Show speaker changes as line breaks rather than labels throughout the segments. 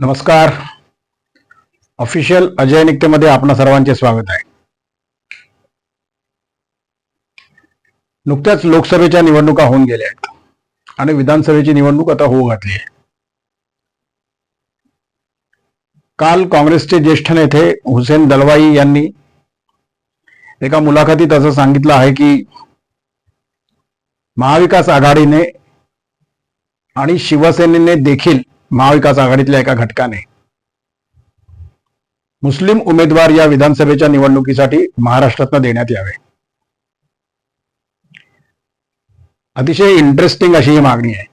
नमस्कार. ऑफिशियल अजय निकतेमध्ये आपणा सर्वांचे स्वागत आहे. नुकत्याच लोकसभेच्या निवडणुका होऊन गेल्या आहेत. आणि विधानसभेची निवडणूक आता होऊ घातली आहे. काल काँग्रेसचे ज्येष्ठ नेते हुसेन दलवाई यांनी एका मुलाखतीत असं सांगितलं आहे की महाविकास आघाडीने आणि शिवसेनेने देखील महाविकास आघाडीतल्या एका घटकाने. मुस्लिम उमेदवार या विधानसभेच्या निवडणुकीसाठी महाराष्ट्रातनं देण्यात यावे. अतिशय इंटरेस्टिंग अशी ही मागणी आहे.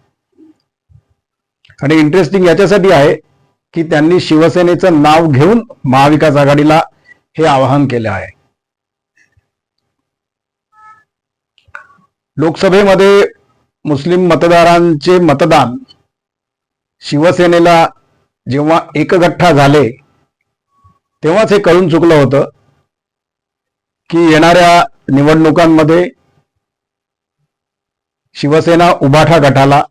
आणि इंटरेस्टिंग याच्यासाठी आहे की त्यांनी शिवसेनेचं नाव घेऊन महाविकास आघाडीला हे आवाहन केलं आहे. लोकसभेमध्ये मुस्लिम मतदारांचे मतदान शिवसेनेला जेव्हा एकगठ्ठा झाले तेव्हाच हे कळून चुकलं होतं की येणाऱ्या निवडणुकांमध्ये शिवसेना उभाठा गटाला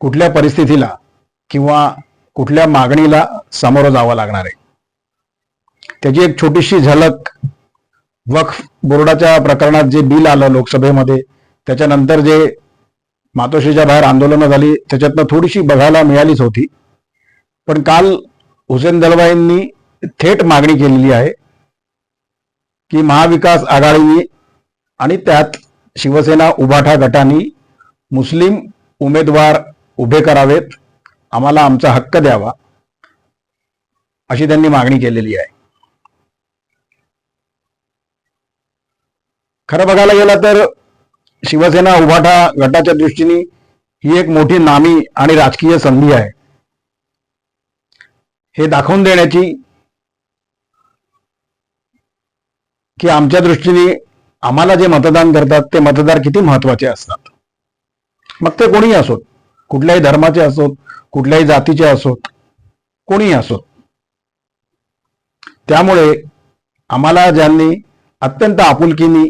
कुठल्या परिस्थितीला किंवा कुठल्या मागणीला सामोरं जावं लागणार आहे. त्याची एक छोटीशी झलक वक्फ बोर्डाच्या प्रकरणात जे बिल आलं लोकसभेमध्ये त्याच्यानंतर जे मातोश्रीच्या बाहेर आंदोलनं झाली त्याच्यातनं थोडीशी बघायला मिळालीच होती. पण काल हुसेन दलवाईंनी थेट मागणी केलेली आहे की महाविकास आघाडीने आणि त्यात शिवसेना उभाठा गटांनी मुस्लिम उमेदवार उभे करावेत आम्हाला आमचा हक्क द्यावा अशी त्यांनी मागणी केलेली आहे. खरं बघायला गेलं तर शिवसेना उभाटा गटाच्या दृष्टीने ही एक मोठी नामी आणि राजकीय संधी आहे. हे दाखवून देण्याची की आमच्या दृष्टीने आम्हाला जे मतदान करतात ते मतदार किती महत्त्वाचे असतात. मग ते कोणीही असोत. कुठल्याही धर्माचे असोत कुठल्याही जातीचे असोत कोणीही असोत. त्यामुळे आम्हाला ज्यांनी अत्यंत आपुलकीनी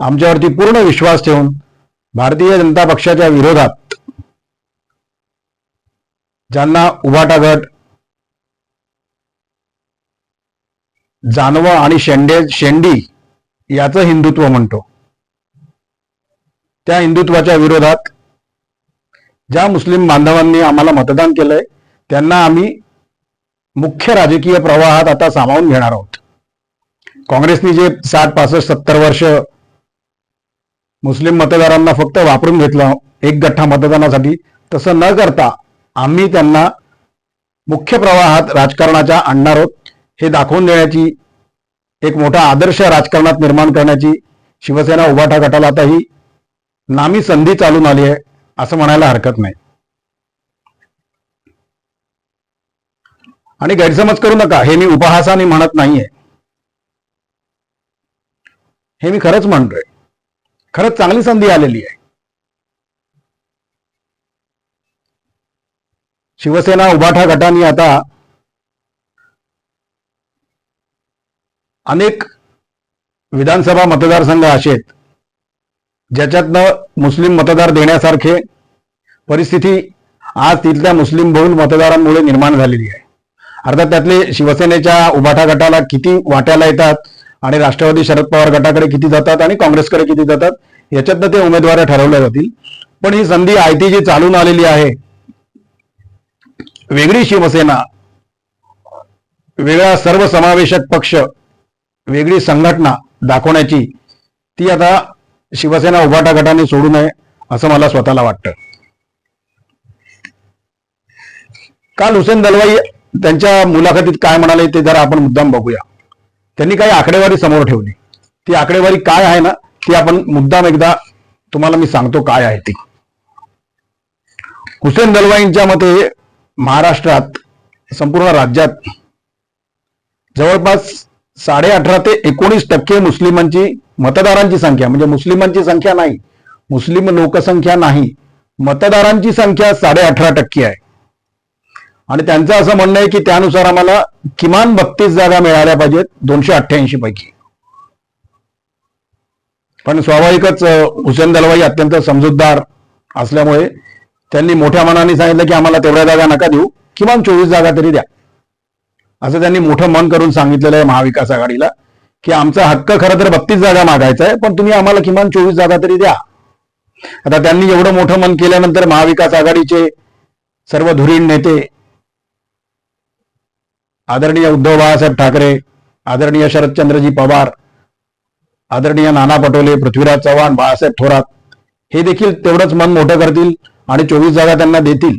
आमच्यावरती पूर्ण विश्वास ठेवून भारतीय जनता पक्षाच्या विरोधात ज्यांना उभाटा गट जानव आणि शेंडे शेंडी याचं हिंदुत्व म्हणतो. त्या हिंदुत्वाच्या विरोधात ज्या मुस्लिम बांधवांनी आम्हाला मतदान केलंय त्यांना आम्ही मुख्य राजकीय प्रवाहात आता सामावून घेणार आहोत. काँग्रेसनी जे साठ पासष्ट सत्तर वर्ष मुस्लिम मतदारांना फक्त वापरून घेतलं एक गठ्ठा मतदानासाठी. तसं न करता आम्ही त्यांना मुख्य प्रवाहात राजकारणाच्या आणणार आहोत. हे दाखवून देण्याची एक मोठा आदर्श राजकारणात निर्माण करण्याची शिवसेना उभाठा गटाला आता ही नामी संधी चालून आली आहे असं म्हणायला हरकत नाही. आणि गैरसमज करू नका हे मी उपहासाने म्हणत नाहीये. हे मी खरंच म्हणतोय. खरंच चांगली संधी आलेली आहे. शिवसेना उभाठा गटाने आता अनेक विधानसभा मतदारसंघ असे आहेत ज्याच्यातनं मुस्लिम मतदार देण्यासारखे परिस्थिती आज तिथल्या मुस्लिम बहुल मतदारांमुळे निर्माण झालेली आहे. अर्थात त्यातले शिवसेनेच्या उभाठा गटाला किती वाट्याला येतात? आणि राष्ट्रवादी शरद पवार गटाकडे किती जातात आणि काँग्रेसकडे किती जातात याच्यातनं ते उमेदवार ठरवल्या जातील. पण ही संधी आयती जी चालून आलेली आहे. वेगळी शिवसेना वेगळा सर्वसमावेशक पक्ष वेगळी संघटना दाखवण्याची ती आता शिवसेना उभाटा गटाने सोडू नये असं मला स्वतःला वाटतं. काल हुसेन दलवाई त्यांच्या मुलाखतीत काय म्हणाले ते जरा आपण मुद्दाम बघूया. त्यांनी काही आकडेवारी समोर ठेवली. ती आकडेवारी काय आहे ना ती आपण मुद्दाम एकदा तुम्हाला मी सांगतो काय आहे ती. हुसेन दलवाईंच्या मते महाराष्ट्रात संपूर्ण राज्यात जवळपास साडे अठरा ते एकोणीस टक्के मुस्लिमांची मतदारांची संख्या म्हणजे मुस्लिमांची संख्या नाही मुस्लिम लोकसंख्या नाही मतदारांची संख्या साडे अठरा टक्के आहे. आणि त्यांचं असं म्हणणं आहे की त्यानुसार आम्हाला किमान बत्तीस जागा मिळाल्या पाहिजेत दोनशे अठ्ठ्याऐंशी पैकी. पण स्वाभाविकच हुसेन दलवाई अत्यंत समजूतदार असल्यामुळे त्यांनी मोठ्या मनाने सांगितलं की आम्हाला तेवढ्या जागा नका देऊ किमान चोवीस जागा तरी द्या. असं त्यांनी मोठं मन करून सांगितलेलं आहे महाविकास आघाडीला की आमचा हक्क खरं तर बत्तीस जागा मागायचा आहे पण तुम्ही आम्हाला किमान चोवीस जागा तरी द्या. आता त्यांनी एवढं मोठं मन केल्यानंतर महाविकास आघाडीचे सर्व धुरीण नेते आदरणीय उद्धव बाळासाहेब ठाकरे आदरणीय शरदचंद्रजी पवार आदरणीय नाना पटोले पृथ्वीराज चव्हाण बाळासाहेब थोरात हे देखील तेवढंच मन मोठं करतील आणि चोवीस जागा त्यांना देतील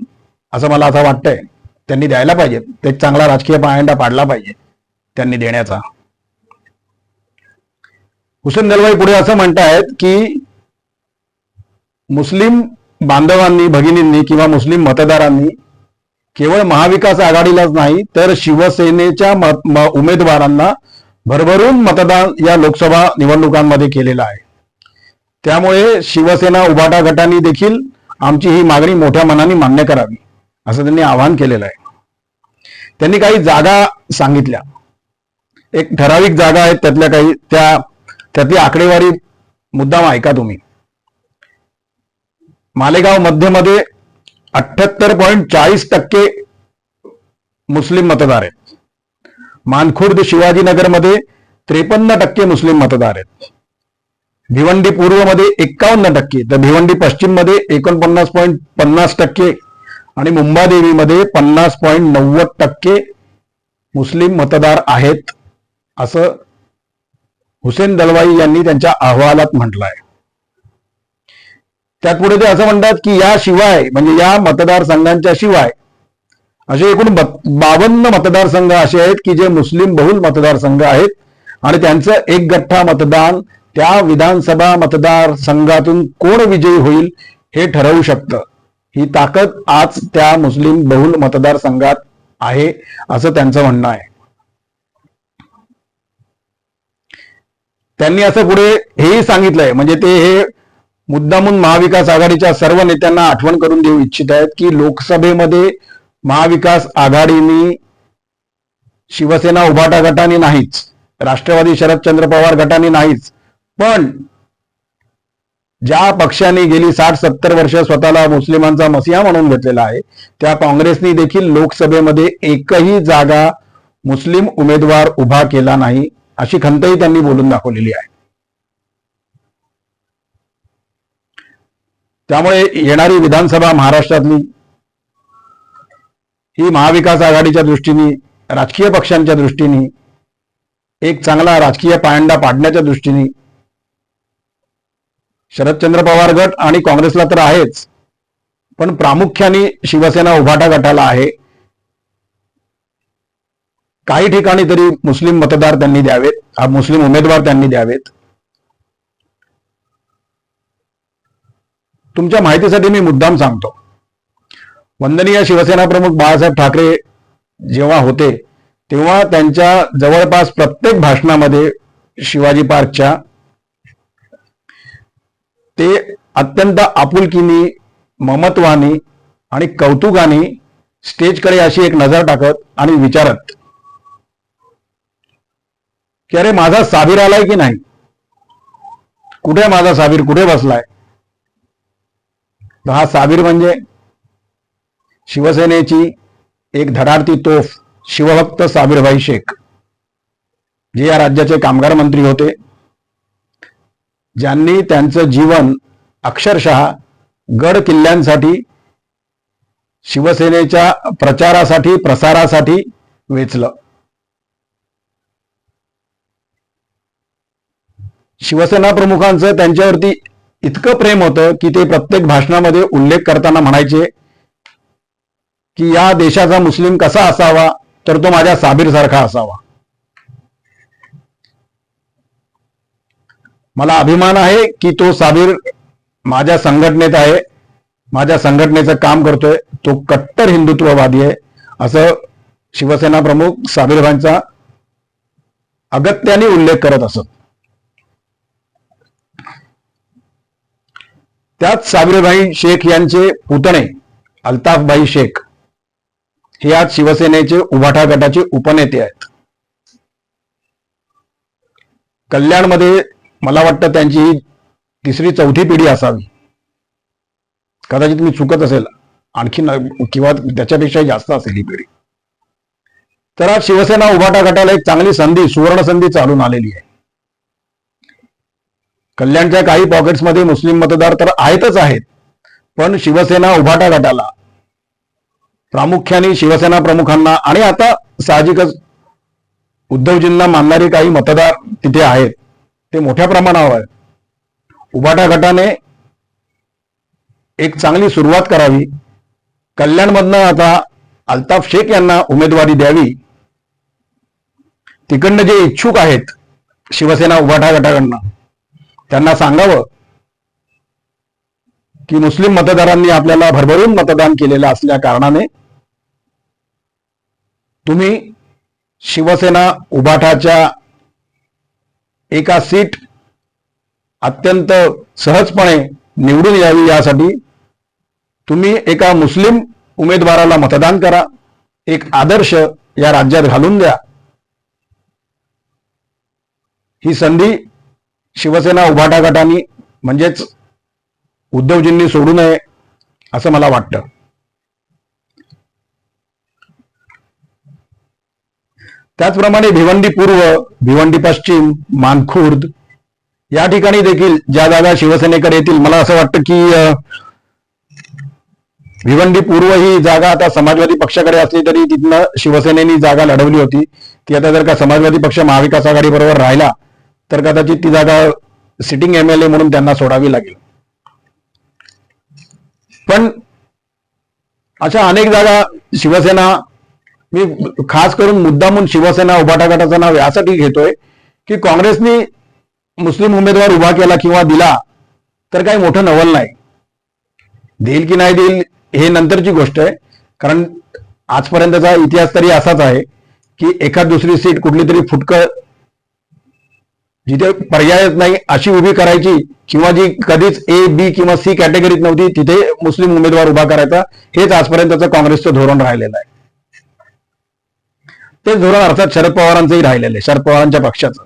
असं मला असं वाटतंय. त्यांनी द्यायला पाहिजे ते एक चांगला राजकीय पायंडा पाडला पाहिजे त्यांनी देण्याचा. हुसेन दलवाई पुढे असं म्हणतायत की मुस्लिम बांधवांनी भगिनींनी किंवा मुस्लिम मतदारांनी केवळ महाविकास आघाडीलाच नाही तर शिवसेनेच्या उमेदवारांना भरभरून मतदान या लोकसभा निवडणुकांमध्ये केलेलं आहे. त्यामुळे शिवसेना उभाटा गटांनी देखील आमची ही मागणी मोठ्या मनाने मान्य करावी असं त्यांनी आवाहन केलेलं आहे. त्यांनी काही जागा सांगितल्या. एक ठराविक जागा आहेत त्यातल्या काही त्या त्यातली आकडेवारी मुद्दाम ऐका तुम्ही. मालेगाव मध्यमध्ये अठ्ठ्याहत्तर पॉईंट चाळीस टक्के मुस्लिम मतदार आहेत. मानखुर्द शिवाजीनगरमध्ये त्रेपन्न टक्के मुस्लिम मतदार आहेत. भिवंडी पूर्वमध्ये एक्कावन्न टक्के तर भिवंडी पश्चिममध्ये एकोणपन्नास पॉईंट पन्नास टक्के आणि मुंबादेवीमध्ये पन्नास पॉईंट नव्वद टक्के मुस्लिम मतदार आहेत असं हुसेन दलवाई यांनी त्यांच्या अहवालात म्हटलं आहे. त्यात पुढे ते असं म्हणतात की याशिवाय म्हणजे या मतदारसंघांच्या शिवाय असे एकूण बावन्न मतदारसंघ असे आहेत की जे मुस्लिम बहुल मतदारसंघ आहेत आणि त्यांचं एक गठ्ठा मतदान त्या विधानसभा मतदारसंघातून कोण विजयी होईल हे ठरवू शकतं. ही ताकद आज त्या मुस्लिम बहुल मतदारसंघात आहे असं त्यांचं म्हणणं आहे. त्यांनी असं पुढे हेही सांगितलंय म्हणजे ते हे मुद्दामून महाविकास आघाडीच्या सर्व नेत्यांना आठवण करून देऊ इच्छित आहेत की लोकसभेमध्ये महाविकास आघाडीनी शिवसेना उभाटा गटाने नाहीच राष्ट्रवादी शरदचंद्र पवार गटाने नाहीच पण ज्या पक्षाने गेली साठ सत्तर वर्ष स्वतःला मुस्लिमांचा मसिहा म्हणून घेतलेला आहे त्या काँग्रेसनी देखील लोकसभेमध्ये एकही जागा मुस्लिम उमेदवार उभा केला नाही अशी खंतही त्यांनी बोलून दाखवलेली आहे. त्यामुळे येणारी विधानसभा महाराष्ट्रातली ही महाविकास आघाडीच्या दृष्टीने राजकीय पक्षांच्या दृष्टीने एक चांगला राजकीय पायंडा पाडण्याच्या दृष्टीने शरदचंद्र पवार गट आणि काँग्रेसला तर आहेच पण प्रामुख्याने शिवसेना उभाटा गटाला आहे. काही ठिकाणी तरी मुस्लिम मतदार त्यांनी द्यावेत हा मुस्लिम उमेदवार त्यांनी द्यावेत. तुमच्या माहितीसाठी मी मुद्दाम सांगतो. वंदनीय शिवसेना प्रमुख बाळासाहेब ठाकरे जेव्हा होते तेव्हा त्यांच्या जवळपास प्रत्येक भाषणामध्ये शिवाजी पार्कच्या ते अत्यंत आपुलकीनी ममत्वानी आणि कौतुकाने स्टेजकडे अशी एक नजर टाकत आणि विचारत. की अरे माझा साबीर आलाय की नाही? कुठे माझा साबीर? कुठे बसलाय? तर हा साबीर म्हणजे शिवसेनेची एक धडाडती तोफ शिवभक्त साबीरभाई शेख जे या राज्याचे कामगार मंत्री होते. ज्यांनी त्यांचं जीवन अक्षरशः गड किल्ल्यांसाठी शिवसेनेच्या प्रचारासाठी प्रसारासाठी वेचलं. शिवसेना प्रमुखांचं त्यांच्यावरती इतकं प्रेम होतं की ते प्रत्येक भाषणामध्ये उल्लेख करताना म्हणायचे की या देशाचा मुस्लिम कसा असावा तर तो माझ्या साबीर सारखा असावा. मला अभिमान आहे की तो साबीर माझ्या संघटनेत आहे माझ्या संघटनेचं काम करतोय तो कट्टर हिंदुत्ववादी आहे असं शिवसेना प्रमुख साबीरभाईंचा अगत्याने उल्लेख करत असत. त्यात साबरेभाई शेख यांचे पुतणे अल्ताफभाई शेख हे आज शिवसेनेचे उभाठा गटाचे उपनेते आहेत. कल्याणमध्ये मला वाटतं त्यांची ही तिसरी चौथी पिढी असावी. कदाचित मी चुकत असेल आणखी किंवा त्याच्यापेक्षा जास्त असेल ही पिढी. तर आज शिवसेना उभाटा गटाला एक चांगली संधी सुवर्ण संधी चालून आलेली आहे. कल्याणच्या काही पॉकेट्समध्ये मुस्लिम मतदार तर आहेतच आहेत. पण शिवसेना उभाटा गटाला. प्रामुख्याने शिवसेना प्रमुखांना आणि आता साहजिकच उद्धवजींना मानणारे काही मतदार तिथे आहेत. ते मोठ्या प्रमाणावर उभाटा गटाने एक चांगली सुरुवात करावी. कल्याणमधनं आता अल्ताफ शेख यांना उमेदवारी द्यावी. तिकडनं जे इच्छुक आहेत शिवसेना उभाटा गटाकडनं त्यांना सांगावं की मुस्लिम मतदारांनी आपल्याला भरभरून मतदान केलेलं असल्या कारणाने तुम्ही शिवसेना उभाटाच्या एका सीट अत्यंत सहजपणे निवडून यावी यासाठी तुम्ही एका मुस्लिम उमेदवाराला मतदान करा एक आदर्श या राज्यात घालून द्या. ही संधी शिवसेना उभाटा गटाने म्हणजेच उद्धवजींनी सोडू नये असं मला वाटतं. त्याचप्रमाणे भिवंडी पूर्व भिवंडी पश्चिम मानखुर्द या ठिकाणी देखील ज्या जागा शिवसेनेकडे येतील मला असं वाटतं की भिवंडी पूर्व ही जागा आता समाजवादी पक्षाकडे असली तरी तिथनं शिवसेनेनी जागा लढवली होती. ती आता जर का समाजवादी पक्ष महाविकास आघाडी बरोबर राहिला तर कदाचित ती जागा सिटिंग एमएलए म्हणून त्यांना सोडावी लागेल. पण अशा अनेक जागा शिवसेना मी खास करून मुद्दामून शिवसेना उभाटा गटाचं नाव यासाठी घेतोय की काँग्रेसनी मुस्लिम उमेदवार उभा केला किंवा दिला तर काही मोठं नवल नाही. देईल की नाही देईल हे नंतरची गोष्ट आहे. कारण आजपर्यंतचा इतिहास तरी असाच आहे की एखाद दुसरी सीट कुठली तरी फुटकळ जिथे पर्यायच नाही अशी उभी करायची किंवा जी कधीच ए बी किंवा सी कॅटेगरीत नव्हती तिथे मुस्लिम उमेदवार उभा करायचा. हेच आजपर्यंतचं काँग्रेसचं धोरण राहिलेलं आहे. तेच धोरण अर्थात शरद पवारांचंही राहिलेलं आहे शरद पवारांच्या पक्षाचं.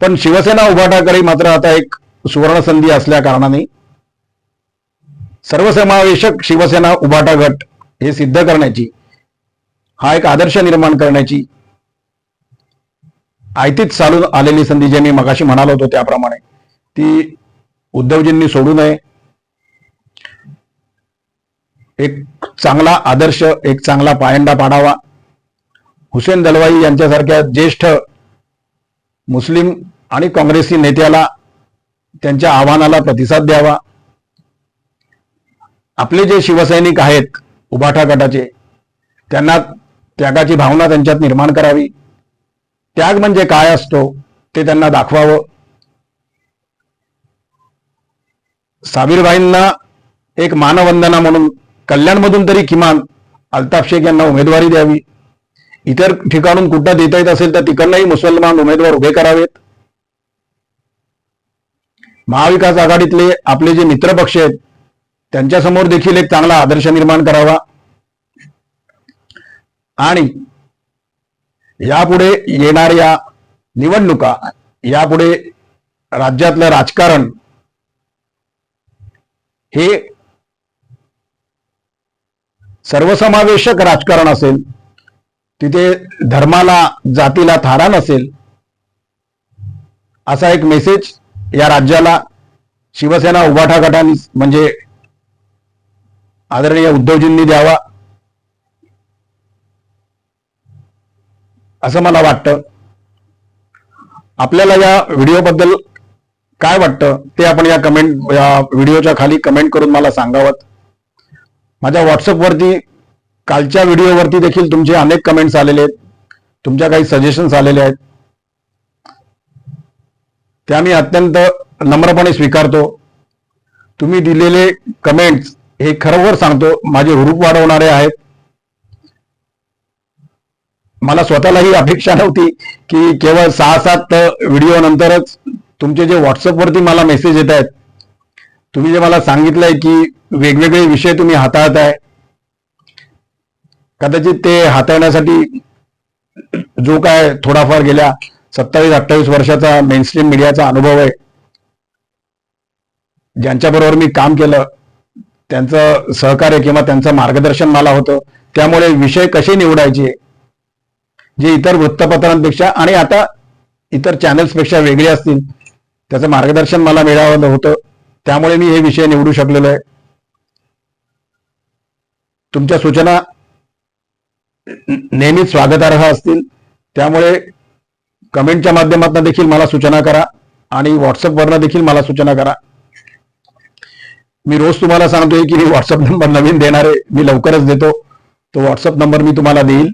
पण शिवसेना उभाटाकडे मात्र आता एक सुवर्ण संधी असल्या कारणाने सर्वसमावेशक शिवसेना उभाटा गट हे सिद्ध करण्याची हा एक आदर्श निर्माण करण्याची आयतीच चालून आलेली संधी जे मी मगाशी म्हणालो होतो त्याप्रमाणे ती उद्धवजींनी सोडू नये. एक चांगला आदर्श एक चांगला पायंडा पाडावा. हुसेन दलवाई यांच्यासारख्या ज्येष्ठ मुस्लिम आणि काँग्रेसी नेत्याला त्यांच्या आव्हानाला प्रतिसाद द्यावा. आपले जे शिवसैनिक आहेत उभाठा गटाचे त्यांना त्यागाची भावना त्यांच्यात निर्माण करावी. त्याग म्हणजे काय असतो ते त्यांना दाखवावं. साबीरबाईंना एक मानवंदना म्हणून कल्याणमधून तरी किमान अल्ताफ शेख यांना उमेदवारी द्यावी. इतर ठिकाणून कुठं देता येत असेल तर तिकडनंही मुसलमान उमेदवार उभे करावेत. महाविकास आघाडीतले आपले जे मित्रपक्ष आहेत त्यांच्यासमोर देखील एक चांगला आदर्श निर्माण करावा. आणि यापुढे येणाऱ्या निवडणुका यापुढे राज्यातलं राजकारण हे सर्वसमावेशक राजकारण असेल तिथे धर्माला जातीला थारा नसेल असा एक मेसेज या राज्याला शिवसेना उभाठा गटाने म्हणजे आदरणीय उद्धवजींनी द्यावा. असं मला वाटतं. आपल्याला या व्हिडिओबद्दल काय वाटतं ते आपण या कमेंट या व्हिडिओच्या खाली कमेंट करून मला सांगावं. माझ्या व्हॉट्सअपवरती कालच्या व्हिडिओवरती देखील तुमचे अनेक कमेंट्स आलेले आहेत. तुमच्या काही सजेशन्स आलेले आहेत. त्या मी अत्यंत नम्रपणे स्वीकारतो. तुम्ही दिलेले कमेंट्स हे खरोखर सांगतो माझे हुरूप वाढवणारे आहेत. मला स्वतःलाही अपेक्षा नव्हती की केवळ सहा सात व्हिडिओ नंतरच तुमचे जे व्हॉट्सअपवरती मला मेसेज येत आहेत तुम्ही जे मला सांगितलंय की वेगवेगळे विषय तुम्ही हाताळताय कदाचित ते हाताळण्यासाठी जो काय थोडाफार गेल्या सत्तावीस अठ्ठावीस वर्षाचा मेनस्ट्रीम मीडियाचा अनुभव आहे ज्यांच्याबरोबर मी काम केलं त्यांचं सहकार्य किंवा त्यांचं मार्गदर्शन मला होतं त्यामुळे विषय कसे निवडायचे जे इतर वृत्तपत्रांपेक्षा आणि आता इतर चॅनल्सपेक्षा वेगळे असतील त्याचं मार्गदर्शन मला मिळालं होतं. त्यामुळे मी हे विषय निवडू शकलेलो आहे. तुमच्या सूचना नेहमीच स्वागतार्ह असतील. त्यामुळे कमेंटच्या माध्यमातून देखील मला सूचना करा आणि व्हॉट्सअपवरनं देखील मला सूचना करा. मी रोज तुम्हाला सांगतोय की मी व्हॉट्सअप नंबर नवीन देणार आहे मी लवकरच देतो. तो व्हॉट्सअप नंबर मी तुम्हाला देईल.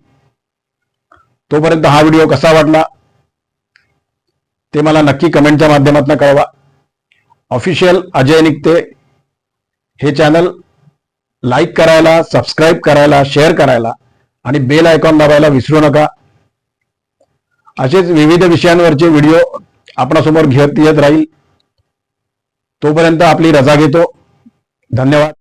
तोपर्यंत हा व्हिडिओ कसा वाटला ते मला नक्की कमेंटच्या माध्यमातून कळवा. ऑफिशियल अजय निकते हे चॅनल लाईक करायला सबस्क्राईब करायला शेअर करायला आणि बेल आयकॉन दाबायला विसरू नका. असेच विविध विषयांवरचे व्हिडिओ आपणासमोर घेत येत राहील. तोपर्यंत आपली रजा घेतो. धन्यवाद.